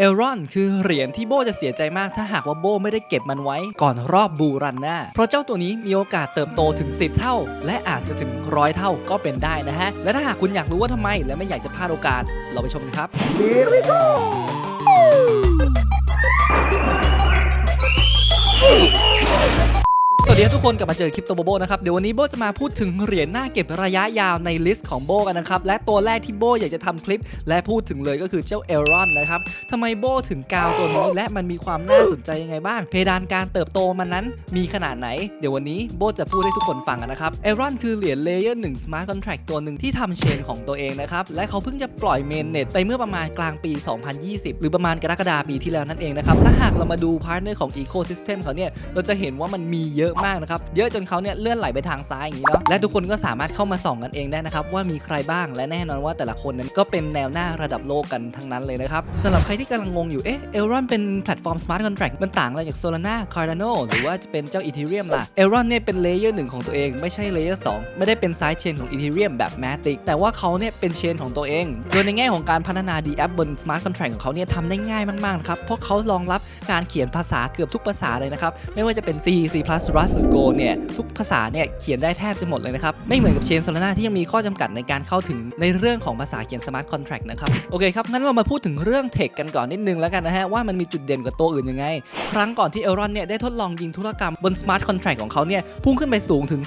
เอลรอนคือเหรียญที่โบจะเสียใจมากถ้าหากว่าโบไม่ได้เก็บมันไว้ก่อนรอบบูรันหน้าเพราะเจ้าตัวนี้มีโอกาสเติบโตถึง 10 เท่า และอาจจะถึงร้อยเท่าก็เป็นได้นะฮะ และถ้าหากคุณอยากรู้ว่าทำไม และไม่อยากจะพลาดโอกาส เราไปชมกันครับสวัส ดีครับทุกคนกลับมาเจอคลิปโตโบโบนะครับเดี๋ยววันนี้โบจะมาพูดถึงเหรียญหน้าเก็บระยะยาวในลิสต์ของโบกันนะครับและตัวแรกที่โบอยากจะทำคลิป และพูดถึงเลยก็คือเจ้าเอรอนนะครับทำไมโบถึงกาวตัวนี้และมันมีความน่าสนใจยังไงบ้าง เพดานการเติบโตมันนั้นมีขนาดไหน เดี๋ยววันนี้โบจะพูดให้ทุกคนฟังกันนะครับเอรอนคือเหรียญเลเยอร์หนึ่งสมาร์ทคอนแท็กตัวหนึ่งที่ทำเชนของตัวเองนะครับและเขาเพิ่งจะปล่อยเมนเน็ตไปเมื่อประมาณกลางปี 2020 หรือประมาณกรกฎาปีที่แล้วนั่นเองนะครับถ้าหากเรามาดูพาร์ทเนอร์ของอีโคซิสเต็มเขาเนี่ยเราจะเห็นว่ามันมีเยอะมากนะครับเยอะจนเขาเนี่ยเลื่อนไหลไปทางซ้ายอย่างนี้เนาะและทุกคนก็สามารถเข้ามาส่องกันเองได้นะครับว่ามีใครบ้างและแน่นอนว่าแต่ละคนนั้นก็เป็นแนวหน้าระดับโลกกันทั้งนั้นเลยนะครับสำหรับใครที่กำลังงงอยู่เอ๊ะเอลรอนเป็นแพลตฟอร์ม Smart Contract มันต่างอะไรจาก Solana Cardano หรือว่าจะเป็นเจ้า Ethereum ล่ะเอลรอนเนี่ยเป็นเลเยอร์หนึ่งของตัวเองไม่ใช่เลเยอร์สองไม่ได้เป็นไซด์เชนของ Ethereum แบบ Matic แต่ว่าเขาเนี่ยเป็นเชนของตัวเอง โดยในแง่ของการพัฒนา D app บน Smart Contract ของเขาเนี่ยทำได้ง่ายมากๆนะครับเพราะเขารองรับการเขียนภาษาเกือบทุกภาษาเลยนะครับไม่ว่าจะเป็น C C++ มือ Go เนี่ยทุกภาษาเนี่ยเขียนได้แทบจะหมดเลยนะครับ ไม่เหมือนกับเชนโซลาร่าที่ยังมีข้อจำกัดในการเข้าถึงในเรื่องของภาษาเขียน Smart Contract นะครับโอเคครับงั้นเรามาพูดถึงเรื่องเทคกันก่อนนิดนึงแล้วกันนะฮะว่ามันมีจุดเด่นกว่าตัวอื่นยังไง ครั้งก่อนที่เอลรอนเนี่ยได้ทดลองยิงธุรกรรมบน Smart Contract ของเขาเนี่ยพุ่งขึ้นไปสูงถึง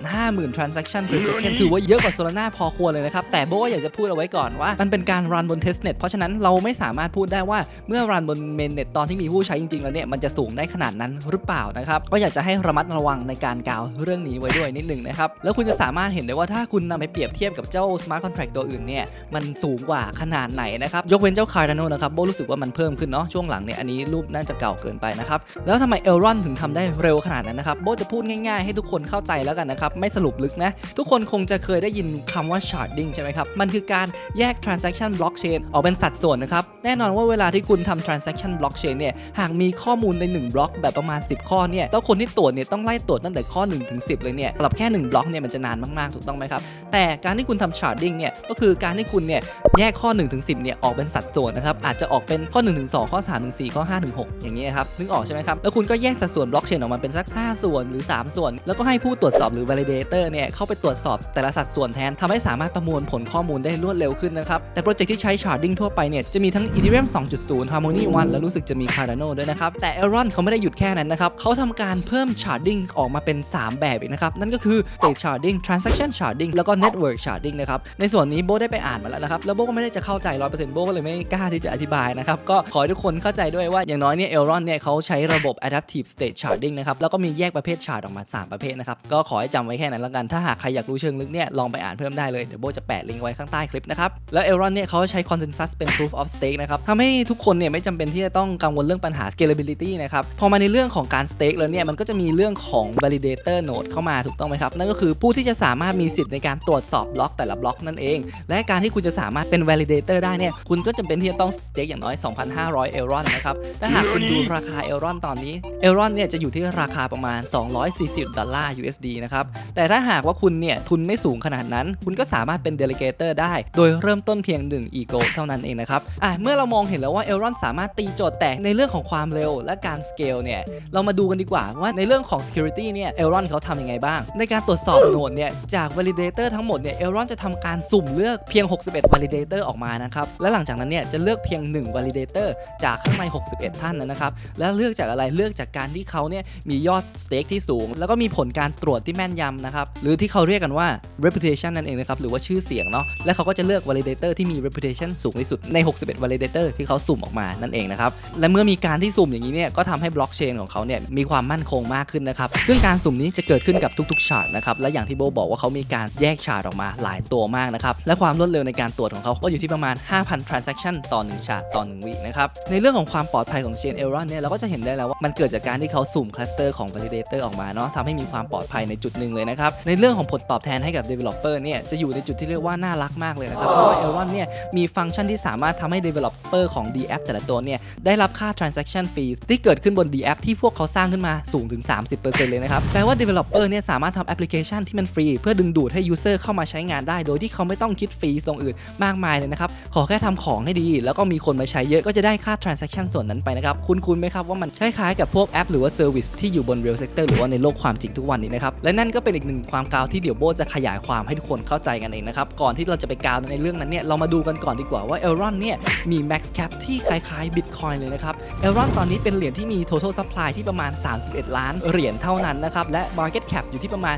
250,000 transaction per second ถือว่าเยอะกว่าโซลาร่าพอควรเลยนะครับแต่โบอยากจะพูดเอาไว้ก่อนว่า มันเป็นการรันบน testnet เพราะฉะนั้นเราไม่สามารถพูดได้ว่าเมื่อรันบน mainnet ตอนที่มีผู้ใช้จริงๆแล้วเนี่ยมันจะสูงได้ขนาดนั้นหรือเปล่านะครับก็อยากจะให้ระมัดระวังในการกล่าวเรื่องนี้ไว้ด้วยนิดหนึ่งนะครับแล้วคุณจะสามารถเห็นได้ว่าถ้าคุณนำไปเปรียบเทียบกับเจ้า smart contract ตัวอื่นเนี่ยมันสูงกว่าขนาดไหนนะครับยกเว้นเจ้า Cardano นะครับโบรู้สึกว่ามันเพิ่มขึ้นเนาะช่วงหลังเนี่ยอันนี้รูปน่าจะเก่าเกินไปนะครับแล้วทำไม Elron ถึงทำได้เร็วขนาดนั้นนะครับโบจะพูดง่ายๆ ให้ทุกคนเข้าใจแล้วกันนะครับไม่สรุปลึกนะทุกคนคงจะเคยได้ยินคำว่า sharding ใช่ไหมครับมันคือการแยก transaction blockchain ออกเป็นสัดส่วนนะครับแน่นอนว่าเวลาที่คุณทำ transaction blockchain เนี่ยหากมีข้อมูลใน 1 บล็อกแบบประมาณ 10 ข้อเนี่ยต้องคนที่ตรวจเนี่ยต้องไล่ตรวจตั้งแต่ข้อ1ถึง10 เลยเนี่ยสำหรับแค่ 1 บล็อกเนี่ยมันจะนานมากๆ ถูกต้องไหมครับ แต่การที่คุณทำชาร์ดดิ้งเนี่ยก็คือการที่คุณเนี่ย แยกข้อ1ถึง10เนี่ยออกเป็นสัดส่วนนะครับอาจจะออกเป็นข้อ1ถึง2ข้อ3ถึง4ข้อ5ถึง6อย่างนี้ยครับนึกออกใช่ไหมครับแล้วคุณก็แยกสัดส่วนบล็อกเชนออกมาเป็นสัก 5 ส่วนหรือ 3 ส่วน แล้วก็ให้ผู้ตรวจสอบหรือ validator เนี่ยเข้าไปตรวจสอบแต่ละสัดส่วนแทนทำให้สามารถประมวลผลข้อมูลได้รวดเร็วขึ้นนะครับแต่โปรเจกต์ที่ใช้ sharding ทั่วไปเนี่ยจะมีทั้ง Ethereum 2.0 Harmony 1แล้วรู้สึกจะมี Cardano ด้วยนะครับแต่ Elron เขาไม่ได้หยุดแค่นั้นนะครับเขาทำการเพิ่ม sharding ออกมาเป็น 3 แบบอีกนะครับนั่นก็คือ state sharding transaction sharding แล้วก็ network sharding นะครับในส่วนนี้โบได้ไปอ่านมาแล้วนะครับแล้วโบก็ไม่ได้จะเข้าใจ100%โบก็เลยไม่กล้าที่จะอธิบายนะครับก็ขอให้ทุกคนเข้าใจด้วยว่าอย่างน้อยเนี่ย Elron เนี่ยเขาใช้ระบบ adaptive state sharding นะครับแล้วก็มีแยกประเภท shard ออกมา 3 ประเภทนะครับก็ขอให้จำไว้แค่นั้นแล้วกันถ้าหากใครอยากรู้เชิงลึกเนี่ยลองไปอ่านเพิ่มได้เลยเดี๋ยวโบจะแปะลิงก์ไว้ข้างใต้คลิปนะครับแล้ว Elron เนี่ยเขาใช้ consensus เป็น proof of stake นะครับทำให้ทุกคนเนี่ยไม่จำเป็นที่จะต้องกังวลเรื่องปัญหา scalability นะครับพอมาในเรื่องของการ stake แล้วเนี่ยมันก็จะมีเรื่องของ validator node เข้ามาถูกต้องไหมครับนั่นก็คือผู้ที่จะสามารถมีสิทธิ์ในการตรวจสอบบล็อกแต่ละบล็อกนั่นเอง และการที่คุณจะสามารถเป็น validator ได้เนี่ย คุณก็จำเป็นที่จะต้อง stake อย่างน้อย 2,500 เอลรอนนะครับ ถ้าหากคุณดูราคาเอลรอนตอนนี้ เอลรอนเนี่ยจะอยู่ที่ราคาประมาณ 240 ดอลลาร์ USD นะครับ แต่ถ้าหากว่าคุณเนี่ยทุนไม่สูงขนาดนั้น คุณก็สามารถเป็น delegator ได้ โดยเริ่มต้นเพียง 1 ego เท่านั้นเองนะครับ อะ เมื่อเรามองเห็นแล้วว่าเอลรอนสามารถตีโจทย์แตกในเรื่องของความเร็วและการ scale เนี่ย เรามาดูกันดีกว่าว่าในเรื่องของ security เนี่ยเอลรอนเขาทำยังไงบ้าง ในการตรวจสอบโนดเนี่ยจาก validator ทั้งหมดเนี่ยเอลรอนจะทำการสุ่มเลือกเพียง 61 validator ออกมานะครับ และหลังจากนั้นเนี่ยจะเลือกเพียง 1 validator จากข้างใน 61 ท่านนะครับ แล้วเลือกจากอะไร เลือกจากการที่เขาเนี่ยมียอด stake ที่สูง แล้วก็มีผลการตรวจที่แม่นยำนะครับ หรือที่เขาเรียกกันว่า reputation นั่นเองนะครับ หรือว่าชื่อเสียงเนาะ และเขาก็จะเลือก validator ที่มี reputation สูงที่สุดใน 61 validator ที่เขาสุ่มออกมานั่นเองนะครับ และเมื่อมีการที่สุ่มอย่างนี้เนี่ยก็ทำให้บล็อกเชนของเขาเนี่ยมีความมั่นคงมากขึ้นนะครับ ซึ่งการสุ่มนี้จะเกิดขึ้นกับทุกๆ ชาร์ตนะครับ และอย่างที่โบบอกว่าเขามีการแยกชาร์ตออกมาหลายตัวมากนะครับ และความรวดเร็วในการตรวจของเขาก็อยู่ที่ประมาณ 5,000 transaction ต่อ 1 ชาร์ตต่อ 1 วินะครับ ในเรื่องของความปลอดภัยของเชนเอลรอนเนี่ยเราก็จะเห็นได้แล้วว่ามันเกิดจากการที่เขาสุ่มคลัสเตอร์ของ validator ออกมาเนาะทำให้มีความปลอดภัยในจุดหนึ่งเลยนะครับ ในเรื่องของผลตอบแทนให้กับ developer เนี่ยจะอยู่ในจุดที่เรียกว่าน่ารักมากเลยนะครับเพราะว่า Elron เนี่ยมีฟังก์ชันที่สามารถทำให้ developer ของ D app แต่ละตัวเนี่ยได้รับค่า transaction fees ที่เกิดขึ้นบน D app ที่พวกเขาสร้างขึ้นมาสูงถึง 30%เลยนะครับแปลว่า developer เนี่ยสามารถทำแอปพลิเคชันที่มันฟรีเพื่อดึงดูดให้ user เข้ามาใช้งานได้ โดยที่เขาไม่ต้องคิดฟรีตรงอื่นมากมายเลยนะครับ ขอแค่ทำของให้ดี แล้วก็มีคนมาใช้เยอะก็จะได้ค่า transaction ส่วนนั้นไปนะครับ คุณคุณไหมครับว่ามันคล้ายๆกับพวกแอปหรือว่า service ที่อยู่บน real sector หรือว่าในโลกความจริงทุกวันนี้นะครับ และนั่นก็เป็นอีกหนึ่งความกาวที่เดี๋ยวโบจะขยายความให้ทุกคนเข้าใจกันเองนะครับ ก่อนที่เราจะไปกาวในเรื่องนั้นเนี่ย เรามาดูกันก่อนดีกว่าว่า Elron เนี่ยมี max cap ที่คล้ายๆ Bitcoin เลยนะครับ Elron ตอนนี้เป็นเหรียญที่มี total supply ที่ประมาณ 31 ล้านเหรียญเท่านั้นนะครับและ market cap อยู่ที่ประมาณ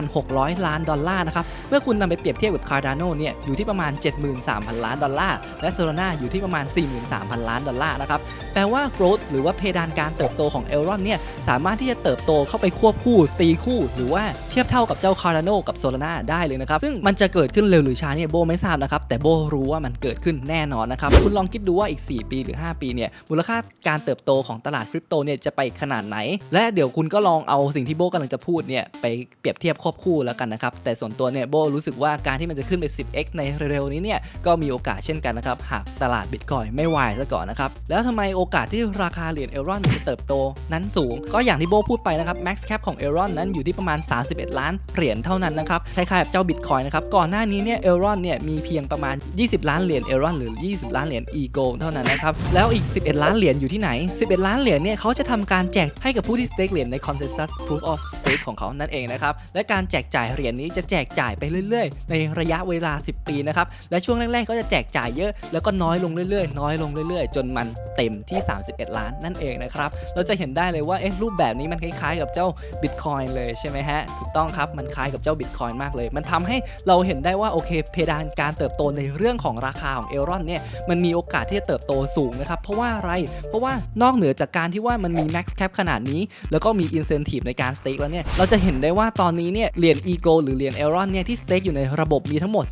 4,600 ล้านดอลลาร์นะครับเมื่อคุณนำไปเปรียบเทียบกับ Cardano เนี่ยอยู่ที่ประมาณ73,000 ล้านดอลลาร์ และ Solana อยู่ที่ประมาณ 43,000 ล้านดอลลาร์นะครับ แปลว่า growth หรือว่าเพดานการเติบโตของ Elron เนี่ย สามารถที่จะเติบโตเข้าไปควบคู่ ตีคู่ หรือว่าเทียบเท่ากับเจ้า Cardano กับ Solana ได้เลยนะครับ ซึ่งมันจะเกิดขึ้นเร็วหรือช้าเนี่ยโบไม่ทราบนะครับ แต่โบรู้ว่ามันเกิดขึ้นแน่นอนนะครับ คุณลองคิดดูว่าอีก 4 ปีหรือ 5 ปีเนี่ย มูลค่าการเติบโตของตลาดคริปโตเนี่ยจะไปขนาดไหน และเดี๋ยวคุณก็ลองเอาสิ่งที่โบกำลังจะพูดเนี่ยไปเปรียบเทียบควบคู่แล้วกันนะครับ แต่ส่วนตัวเนี่ยโบรู้สึกว่าการที่มันจะขึ้นไป 10x ในเร็วๆนี้เนี่ยก็มีโอกาสเช่นกันนะครับหากตลาดบิตคอยไม่วายซะก่อนนะครับแล้วทำไมโอกาสที่ราคาเหรียญเอรอนจะเติบโตนั้นสูง ก็อย่างที่โบพูดไปนะครับ max cap ของเอรอนนั้นอยู่ที่ประมาณ 31 ล้านเหรียญเท่านั้นนะครับคล้ายๆกับเจ้าบิตคอยนะครับก่อนหน้านี้เนี่ยเอรอนเนี่ยมีเพียงประมาณ 20 ล้านเหรียญเอรอนหรือ 20 ล้านเหรียญอีโกเท่านั้นนะครับแล้วอีก 11 ล้านเหรียญอยู่ที่ไหน 11 ล้านเหรียญเนี่ยเขาจะทำการแจกให้กับผู้ที่ stake เหรียญใน consensus proof of stake ของเขานั่นเองนะครับและการแจกจ่ายเหรียญนี้จะแจกจ่ายไปเรื่อย ๆ ในระยะเวลา 10 ปีนะครับและช่วงแรกๆ ก็จะแจกจ่ายเยอะ แล้วก็น้อยลงเรื่อยๆ น้อยลงเรื่อยๆ จนมันเต็มที่ 31 ล้านนั่นเองนะครับ เราจะเห็นได้เลยว่าเอ๊ะรูปแบบนี้มันคล้ายๆ กับเจ้า Bitcoin เลยใช่ไหมฮะ ถูกต้องครับ มันคล้ายกับเจ้า Bitcoin มากเลย มันทำให้เราเห็นได้ว่าโอเคเพดานการเติบโตในเรื่องของราคาของเอลรอนเนี่ย มันมีโอกาสที่จะเติบโตสูงนะครับ เพราะว่าอะไร เพราะว่านอกเหนือจากการที่ว่ามันมี max cap ขนาดนี้ แล้วก็มี incentive ในการ stake แล้วเนี่ย เราจะเห็นได้ว่าตอนนี้เนี่ย เหรียญ Ego หรือเหรียญ Elron เนี่ยที่ stake อยู่ในระบบมีทั้งหมด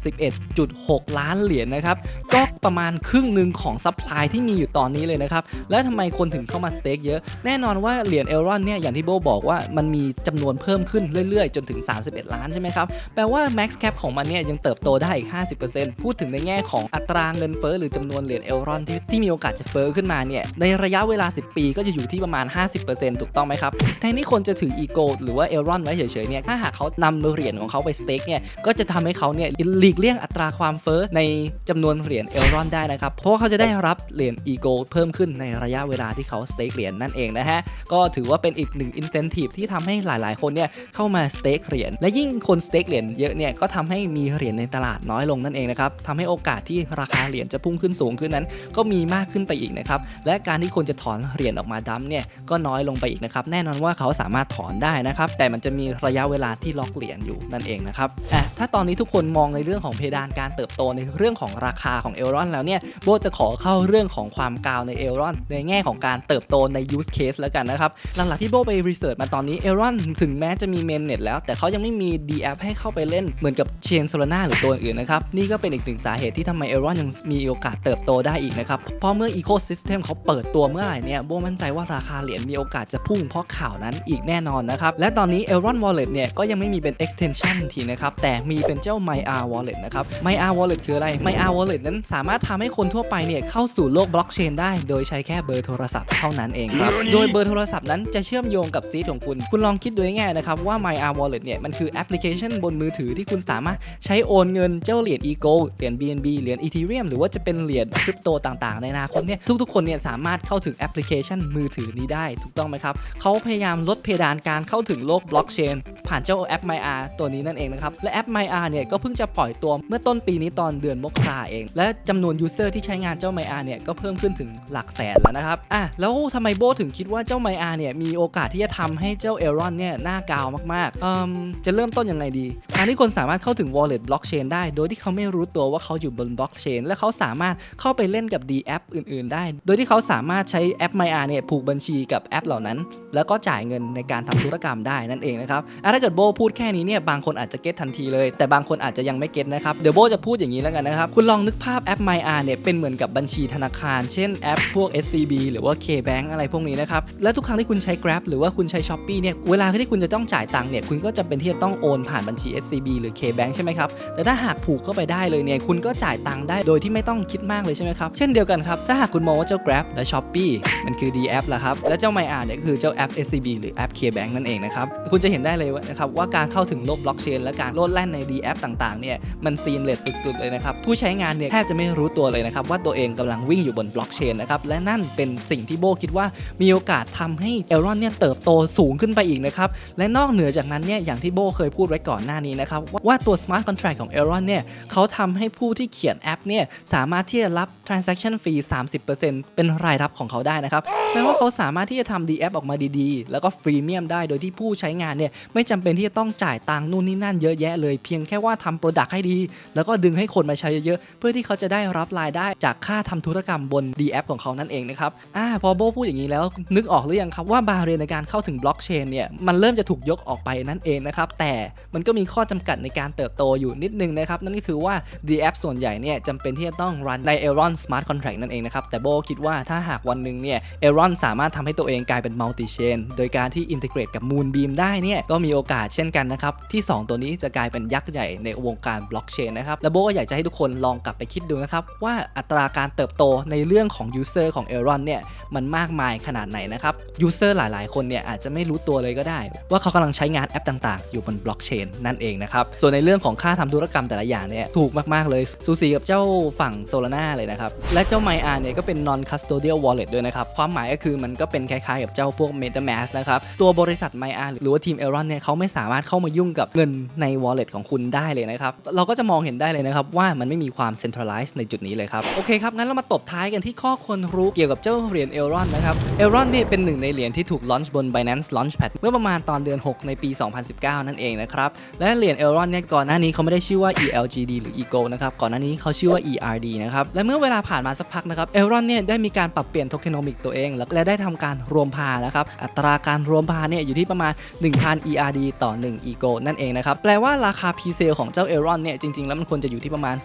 11.6 ล้านเหรียญนะครับก็ประมาณครึ่งหนึ่งของ supply ที่มีอยู่ตอนนี้เลยนะครับแล้วทำไมคนถึงเข้ามา stake เยอะ แน่นอนว่าเหรียญ Elron เนี่ยอย่างที่โบบอกว่ามันมีจำนวนเพิ่มขึ้นเรื่อยๆ จนถึง 31 ล้านใช่ไหมครับแปลว่า max cap ของมันเนี่ยยังเติบโตได้อีก 50%พูดถึงในแง่ของอัตราเงินเฟ้อหรือจำนวนเหรียญ Elron ที่ที่มีโอกาสจะเฟ้อขึ้นมาเนี่ยในระยะเวลา 10 ปีก็จะอยู่ที่ประมาณ 50%ถูกต้องไหมครับแทนที่คนจะถือ Ego หรือว่า Elron ไว้เฉยๆเนี่ยถ้าหากเขานำเหรียญของเขาไป stake เนี่ยก็จะทำให้เขาเนี่ยหลีกเลี่ยงอัตราความเฟ้อในจำนวนเหรียญ Elron ได้นะครับ เพราะเขาจะได้รับเหรียญ Ego เพิ่มขึ้นในระยะเวลาที่เขา stake เหรียญนั่นเองนะฮะ ก็ถือว่าเป็นอีกหนึ่ง incentive ที่ทำให้หลายๆ คนเนี่ยเข้ามา stake เหรียญและยิ่งคน stake เหรียญเยอะเนี่ยก็ทำให้มีเหรียญในตลาดน้อยลงนั่นเองนะครับทำให้โอกาสที่ราคาเหรียญจะพุ่งขึ้นสูงขึ้นนั้น ก็มีมากขึ้นไปอีกนะครับและการที่คนจะถอนเหรียญออกมาดัมเนี่ยก็น้อยลงไปอีกนะครับแน่นอนว่าเขาสามารถถอนได้นะครับแต่มันจะมีระยะเวลาที่ล็อกเหรียญอยู่นั่นเองนะครับอะถ้าตอนนี้ทุกคนมองในเรื่องของเพดานการเติบโตในเรื่องของราคาของเอลรอนแล้วเนี่ยโบจะขอเข้าเรื่องของความกาวในเอลรอนในแง่ของการเติบโตใน use case แล้วกันนะครับ หลังๆที่โบไปรีเสิร์ชมาตอนนี้เอลรอนถึงแม้จะมีเมนเน็ตแล้ว แต่เขายังไม่มี D app ให้เข้าไปเล่นเหมือนกับเชนโซลาร่าหรือตัวอื่นนะครับ นี่ก็เป็นอีกหนึ่งสาเหตุที่ทำไมเอลรอนยังมีโอกาสเติบโตได้อีกนะครับ เพราะเมื่อ Ecosystem เขาเปิดตัวเมื่อไหร่เนี่ยโบมั่นใจว่าราคาเหรียญมีโอกาสจะพุ่งเพราะข่าวนั้นอีกแน่นอนนะครับและตอนนี้ Elron Wallet เนี่ยก็ยังไม่มีเป็น extension ทีนะครับแต่มีเป็นเจ้า MyR Wallet นะครับ MyR Wallet คืออะไร MyR Wallet นั้นสามารถทำให้คนทั่วไปเนี่ยเข้าสู่โลกบล็อกเชนได้ โดยใช้แค่เบอร์โทรศัพท์เท่านั้นเองครับ โดยเบอร์โทรศัพท์นั้นจะเชื่อมโยงกับซีดของคุณ คุณลองคิดดูง่ายๆนะครับว่า MyR Wallet เนี่ยมันคือแอปพลิเคชันบนมือถือที่คุณสามารถใช้โอนเงินเจ้าเหรียญ Ego เหรียญ BNB เหรียญ Ethereum หรือว่าจะเป็นเหรียญคริปโตต่างๆ ในอนาคตเนี่ยทุกๆ คนเนี่ยสามารถเข้าถึงแอปพลิเคชันมือถือนี้ได้ถูกต้องไหมครับเขาพยายามลดเพดานการเข้าถึงโลกบล็อกเชนผ่านเจ้าแอป MyR ตัวนี้นั่นเองนะครับและแอป MyR เนี่ยก็เพิ่งจะปล่อยตัวเมื่อต้นปีนี้ตอนเดือนมกราเอง และจำนวนยูเซอร์ที่ใช้งานเจ้า MyR เนี่ยก็เพิ่มขึ้นถึงหลักแสนแล้วนะครับอะแล้วทำไมโบถึงคิดว่าเจ้า MyR เนี่ยมีโอกาสที่จะทำให้เจ้า Elron เนี่ยหน้ากาวมากๆอืมจะเริ่มต้นยังไงดีการที่คนสามารถเข้าถึง wallet blockchain ได้ โดยที่เขาไม่รู้ตัวว่าเขาอยู่บน blockchain และเขาสามารถเข้าไปเล่นกับ D app อื่น ๆ ได้ โดยที่เขาสามารถใช้แอป MyR เนี่ยผูกบัญชีกับแอปเหล่านั้น แล้วก็จ่ายเงินในการทำธุรกรรมได้นั่นเองนะครับอะถ้าเกิดโบพูดแค่นี้เนี่ยบางคนอาจจะเก็ตทันทีเลย แต่บางคนอาจจะยังไม่เก็ตนะครับเดี๋ยวโบจะพูดอย่างนี้แล้วกันนะครับ คุณลองนึกภาพแอป MyR เนี่ยเป็นเหมือนกับบัญชีธนาคาร เช่นแอปพวก SCB หรือว่า KBank อะไรพวกนี้นะครับ และทุกครั้งที่คุณใช้ Grab หรือว่าคุณใช้ Shopee เนี่ย เวลาที่คุณจะต้องจ่ายตังค์เนี่ย คุณก็จะเป็นที่จะต้องโอนผ่านบัญชี SCB หรือ KBank ใช่ไหมครับ แต่ถ้าหากผูกเข้าไปได้เลยเนี่ย คุณก็จ่ายตังค์ได้โดยที่ไม่ต้องคิดมากเลยใช่ไหมครับ เช่นเดียวกันครับ ถ้าหากคุณมองว่าเจ้า Grab และ Shopee มันคือ D app ละครับ และเจ้า MyR เนี่ยก็คือเจ้าแอป SCB หรือแอป KBank นั่นเองนะครับ คุณจะเห็นได้เลยนะครับว่าการเข้าถึงโลกบล็อกเชนและการโลดแล่นใน D แอปต่างๆเนี่ยมันซีมเลสสุดๆเลยนะครับผู้ใช้งานเนี่ยแทบจะไม่รู้ตัวเลยนะครับว่าตัวเองกำลังวิ่งอยู่บนบล็อกเชนนะครับและนั่นเป็นสิ่งที่โบคิดว่ามีโอกาสทำให้เอลรอนเนี่ยเติบโตสูงขึ้นไปอีกนะครับและนอกเหนือจากนั้นเนี่ยอย่างที่โบเคยพูดไว้ก่อนหน้านี้นะครับว่าตัว smart contract ของ Elron เนี่ยเขาทำให้ผู้ที่เขียนแอปเนี่ยสามารถที่จะรับ transaction fee 30%เป็นรายรับของเขาได้นะครับแม้ว่าเขาสามารถที่จะทำ D app ออกมาดีๆ แล้วก็ฟรีเมียมได้โดยที่ผู้ใช้งานเนี่ยไม่จำเป็นที่จะต้องจ่ายตังค์นู่นนี่นั่นเยอะแยะเลยเพียงแค่ว่าทำโปรดักต์ให้ดี แล้วก็ดึงให้คนมาใช้เยอะๆ เพื่อที่เขาจะได้รับรายได้จากค่าทำธุรกรรมบน D app ของเขานั่นเองนะครับอ่าพอโบพูดอย่างนี้แล้วนึกออกหรือยังครับว่าบาเรียนในการเข้าถึงบล็อกเชนเนี่ยมันเริ่มจะถูกยกออกไปนั่นเองนะครับแต่มันก็มีข้อจำกัดในการเติบโตอยู่นิดนึงนะครับนั่นก็คือว่า D app ส่วนใหญ่เนี่ยจำเป็นที่จะต้องรันใน Elron Smart Contract นั่นเองนะครับแต่โบคิดว่าถ้าหากวันหนึ่งเนี่ย Elron สามารถทำให้ตัวเองกลายเป็น Multi Chain โดยการที่ integrate กับ Moonbeam ได้เนี่ยก็มีโอกาสเช่นกันนะครับที่ 2 ตัวนี้จะกลายเป็นยักษ์ใหญ่ในวงการบล็อกเชนนะครับและโบก็อยากจะให้ทุกคนลองกลับไปคิดดูนะครับ ว่าอัตราการเติบโตในเรื่องของ User ของ Elron เนี่ยมันมากมายขนาดไหนนะครับ User หลาย ๆ คนเนี่ยอาจจะไม่รู้ตัวเลยก็ได้ ว่าเขากำลังใช้งานแอปต่าง ๆ อยู่บนบล็อกเชนนั่นเองนะครับส่วนในเรื่องของค่าทำธุรกรรมแต่ละอย่างเนี่ยถูกมาก ๆ เลยสูสีกับเจ้าฝั่ง Solana เลยนะครับและเจ้า MyAr เนี่ยก็เป็น non custodial wallet ด้วยนะครับความหมายก็คือมันก็เป็นคล้ายๆ กับเจ้าพวก MetaMask นะครับตัวบริษัท MyAr หรือว่าทีม Elron เนี่ยเขาไม่สามารถเข้ามายุ่งกับเงินใน wallet ของคุณได้เลยนะครับเราก็จะมองเห็นได้เลยนะครับว่ามันไม่มีความ centralized ในจุดนี้เลยครับ โอเคครับ งั้นเรามาตบท้ายกันที่ข้อควรรู้เกี่ยวกับเจ้าเหรียญ Elron นะครับ Elron เนี่เป็นหนึ่งในเหรียญที่ถูก launch บน Binance Launchpad เมื่อประมาณตอนเดือน 6 ในปี 2019 นั่นเองนะครับ และเหรียญ Elron เนี่ยก่อนหน้านี้เขาไม่ได้ชื่อว่า ELGD หรือ EGO นะครับก่อนหน้านี้เขาชื่อว่า ERD นะครับและเมื่อเวลาผ่านมาสักพักนะครับ Elron เนี่ยได้มีการปรับเปลี่ยนโทเคนอมิกตัวเอง และได้ทำการรวมพานะครับอัตราการรวมพาเนี่ยอยู่ที่ประมาณ 1,000 ERD ต่อ 1 EGO นั่นเองนะครับแปลว่าราคา P-sale ของเจ้า Elron เนี่ยจริงๆแล้วมันควรจะอยู่ที่ประมาณ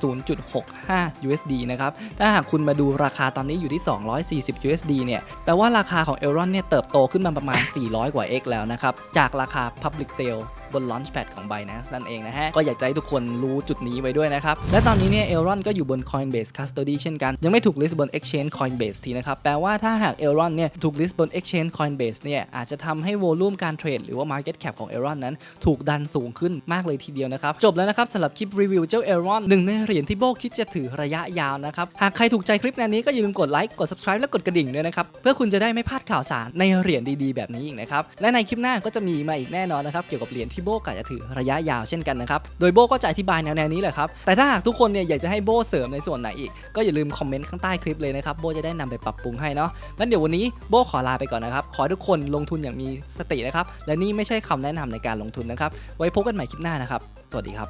0.65 USD นะครับ ถ้าหากคุณมาดูราคาตอนนี้อยู่ที่ 240 USD เนี่ย แปลว่าราคาของ Elron เนี่ยเติบโตขึ้นมาประมาณ 400 กว่า X แล้วนะครับ จากราคา Public Sale บน Launchpad ของ Binance นั่นเองนะฮะ ก็อยากจะให้ทุกคนรู้จุดนี้ไว้ด้วยนะครับ และตอนนี้เนี่ย Elron ก็อยู่บน Coinbase Custody เช่นกัน ยังไม่ถูก list บน Exchange Coinbase ทีนะครับ แปลว่าถ้าหาก Elron เนี่ยถูก list บน Exchange Coinbase เนี่ยอาจจะทำให้ volume การเทรดหรือว่า market cap ของ Elron นั้น ถูกดันสูงขึ้นมากเลยทีเดียวนะครับ จบแล้วนะครับสำหรับคลิปรีวิวเจ้า Elron หนึ่งในเหรียญที่โบคิดจะถือระยะยาวนะครับหากใครถูกใจคลิปแนวนี้ก็อย่าลืมกดไลค์กด subscribe และกดกระดิ่งด้วยนะครับเพื่อคุณจะได้ไม่พลาดข่าวสารในเหรียญดีๆ แบบนี้อีกนะครับและในคลิปหน้าก็จะมีมาอีกแน่นอนนะครับเกี่ยวกับเหรียญที่โบกะจะถือระยะยาวเช่นกันนะครับ โดยโบก็จะอธิบายแนวๆนี้แหละครับ แต่ถ้าหากทุกคนเนี่ยอยากจะให้โบเสริมในส่วนไหนอีก ก็อย่าลืมคอมเมนต์ข้างใต้คลิปเลยนะครับ โบจะได้นำไปปรับปรุงให้เนาะ งั้นเดี๋ยววันนี้โบขอลาไปก่อนนะครับ ขอทุกคนลงทุนอย่างมีสตินะครับ และนี่ไม่ใช่คำแนะนำในการลงทุนนะครับ ไว้พบกันใหม่คลิปหน้านะครับ สวัสดีครับ